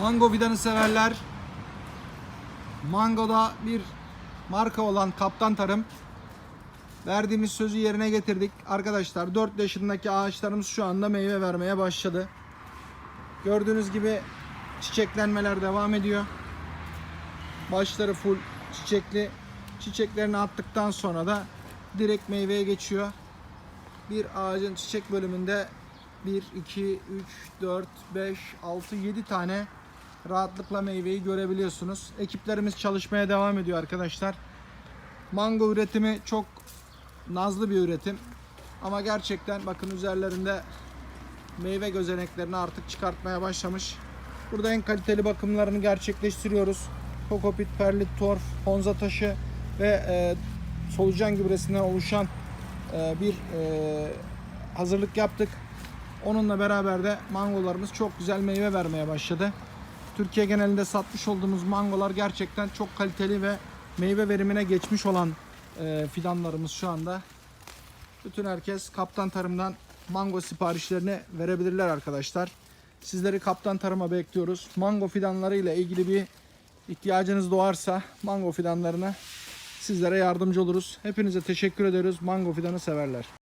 Mango fidanı severler. Mango'da bir marka olan Kaptan Tarım. Verdiğimiz sözü yerine getirdik. Arkadaşlar 4 yaşındaki ağaçlarımız şu anda meyve vermeye başladı. Gördüğünüz gibi çiçeklenmeler devam ediyor. Başları full çiçekli. Çiçeklerini attıktan sonra da direkt meyveye geçiyor. Bir ağacın çiçek bölümünde 1, 2, 3, 4, 5, 6, 7 tane rahatlıkla meyveyi görebiliyorsunuz. Ekiplerimiz çalışmaya devam ediyor arkadaşlar. Mango üretimi çok nazlı bir üretim. Ama gerçekten bakın üzerlerinde meyve gözeneklerini artık çıkartmaya başlamış. Burada en kaliteli bakımlarını gerçekleştiriyoruz. Kokopit, perlit, torf, honza taşı ve e, solucan gübresinden oluşan e, bir e, hazırlık yaptık. Onunla beraber de mangolarımız çok güzel meyve vermeye başladı. Türkiye genelinde satmış olduğumuz mangolar gerçekten çok kaliteli ve meyve verimine geçmiş olan e, fidanlarımız şu anda. Bütün herkes Kaptan Tarım'dan mango siparişlerini verebilirler arkadaşlar. Sizleri Kaptan Tarım'a bekliyoruz. Mango fidanları ile ilgili bir ihtiyacınız doğarsa mango fidanlarına sizlere yardımcı oluruz. Hepinize teşekkür ediyoruz. Mango fidanı severler.